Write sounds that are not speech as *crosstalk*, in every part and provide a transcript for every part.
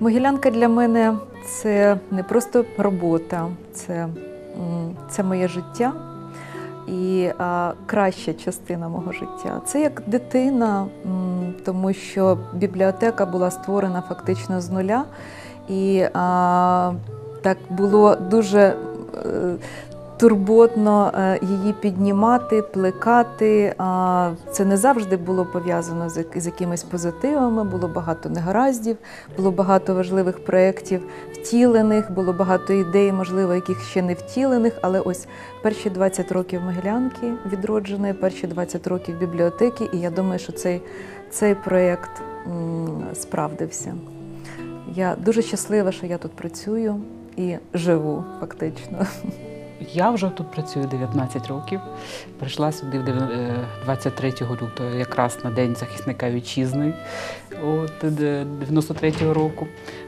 Могилянка для мене це не просто робота, це, це моє життя і а, краща частина мого життя. Це як дитина, тому що бібліотека була створена фактично з нуля, і а, так було дуже. Турботно е, її піднімати, плекати. Це не завжди було пов'язано з якимись позитивами. Було багато негараздів, було багато важливих проєктів втілених, було багато ідей, можливо, яких ще не втілених. Але ось перші 20 років Могилянки відродженої, перші 20 років бібліотеки, і я думаю, що цей, цей проєкт справдився. Я дуже щаслива, що я тут працюю і живу фактично. *laughs* Я вже тут працюю 19 років. Прийшла сюди в дев'я- е, 23 лютого, якраз на День захисника вітчизни от, 93-го року.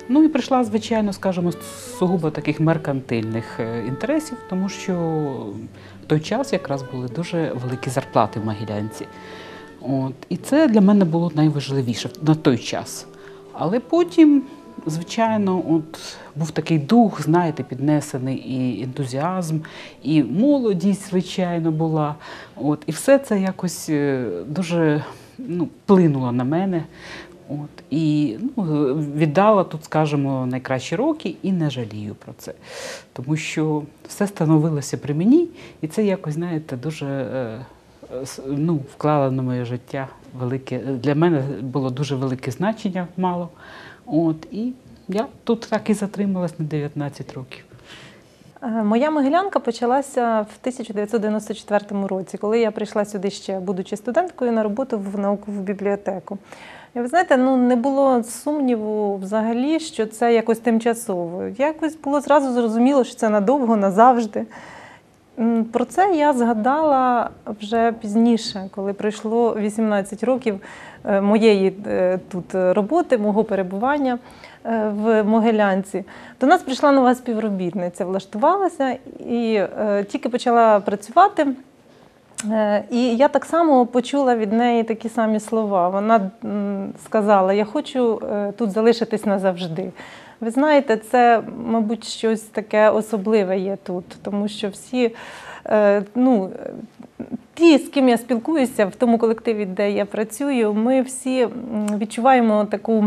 Ну і прийшла, звичайно, скажімо, сугубо таких меркантильних е, інтересів, тому що в той час якраз були дуже великі зарплати в Могилянці. От, і це для мене було найважливіше на той час. Але потім, звичайно, от був такий дух, знаєте, піднесений і ентузіазм, і молодість, звичайно, була. От, і все це якось е, дуже ну, вплинуло на мене. От, і ну, віддала тут, скажімо, найкращі роки і не жалію про це. Тому що все становилося при мені, і це якось, знаєте, дуже е, ну, вклало на моє життя велике. Для мене було дуже велике значення мало. От, і я тут так і затрималась на 19 років. Е, Моя могилянка почалася в 1994 році, коли я прийшла сюди ще, будучи студенткою, на роботу в наукову бібліотеку. І ви знаєте, ну не було сумніву взагалі, що це якось тимчасово. Якось було зразу зрозуміло, що це надовго, назавжди. Про це я згадала вже пізніше, коли пройшло 18 років е, моєї е, тут роботи, мого перебування е, в Могилянці. До нас прийшла нова співробітниця, влаштувалася і тільки почала працювати. І я так само почула від неї такі самі слова. Вона сказала: Я хочу тут залишитись назавжди. Ви знаєте, це, мабуть, щось таке особливе є тут, тому що всі, е, ну, ті, з ким я спілкуюся в тому колективі, де я працюю, ми всі відчуваємо таку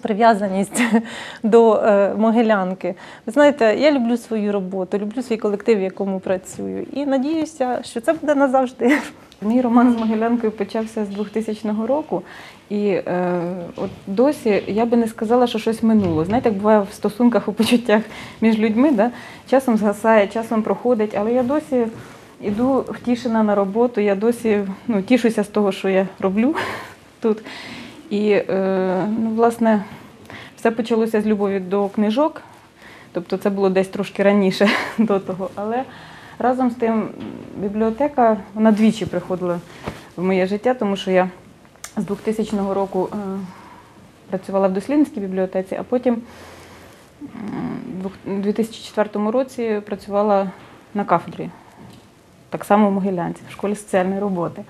прив'язаність *laughs* до е, могилянки. Ви знаєте, я люблю свою роботу, люблю свій колектив, в якому працюю, і надіюся, що це буде назавжди. *laughs* Мій роман з Могилянкою почався з 2000 року, і е, от досі я би не сказала, що щось минуло. Знаєте, як буває в стосунках у почуттях між людьми, да? часом згасає, часом проходить, але я досі йду втішена на роботу, я досі ну, тішуся з того, що я роблю *laughs* тут. І, е, ну, власне, все почалося з любові до книжок. Тобто це було десь трошки раніше *laughs* до того. Але разом з тим бібліотека вона двічі приходила в моє життя, тому що я з 2000 року е, працювала в дослідницькій бібліотеці, а потім у 2004 році працювала на кафедрі, так само в Могилянці, в школі соціальної роботи.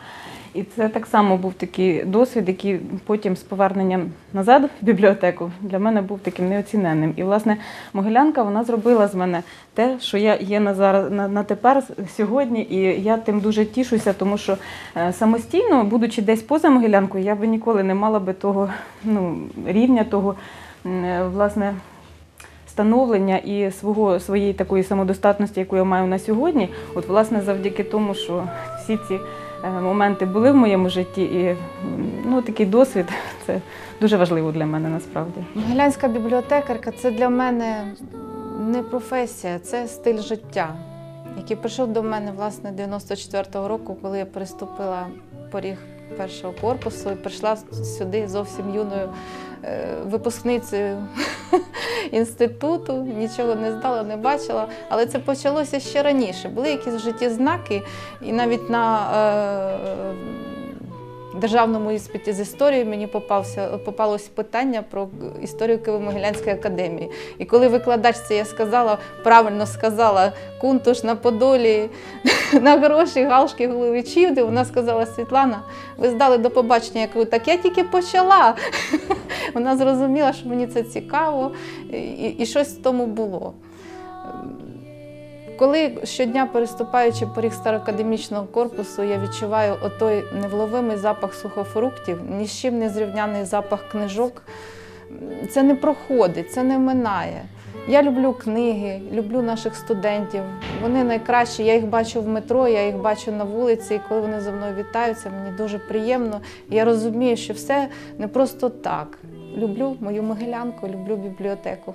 І це так само був такий досвід, який потім з поверненням назад в бібліотеку для мене був таким неоціненним. І, власне, Могилянка вона зробила з мене те, що я є на зараз на, на тепер сьогодні, і я тим дуже тішуся, тому що е, самостійно, будучи десь поза Могилянкою, я би ніколи не мала би того ну, рівня, того е, власне. Становлення і свого своєї такої самодостатності, яку я маю на сьогодні, от власне завдяки тому, що всі ці моменти були в моєму житті, і ну такий досвід *laughs* це дуже важливо для мене насправді. Могилянська бібліотекарка це для мене не професія, це стиль життя, який прийшов до мене власне 94-го року, коли я переступила поріг першого корпусу і прийшла сюди зовсім юною е, випускницею *laughs* інституту, нічого не знала, не бачила. Але це почалося ще раніше. Були якісь в житті знаки, і навіть на е, державному іспиті з історії мені попався, попалось питання про історію Києво-Могилянської академії. І коли викладачці я сказала, правильно сказала кунтуш на Подолі, *laughs* на гроші, галшки, головичівди, вона сказала, Світлана, ви здали до побачення. Я кажу, так я тільки почала. *laughs* Вона зрозуміла, що мені це цікаво, і, і щось в тому було. Коли щодня переступаючи поріг староакадемічного корпусу, я відчуваю отой невловимий запах сухофруктів, ні з чим не зрівняний запах книжок, це не проходить, це не минає. Я люблю книги, люблю наших студентів. Вони найкращі. Я їх бачу в метро, я їх бачу на вулиці, і коли вони зі мною вітаються, мені дуже приємно. Я розумію, що все не просто так. Люблю мою могилянку, люблю бібліотеку.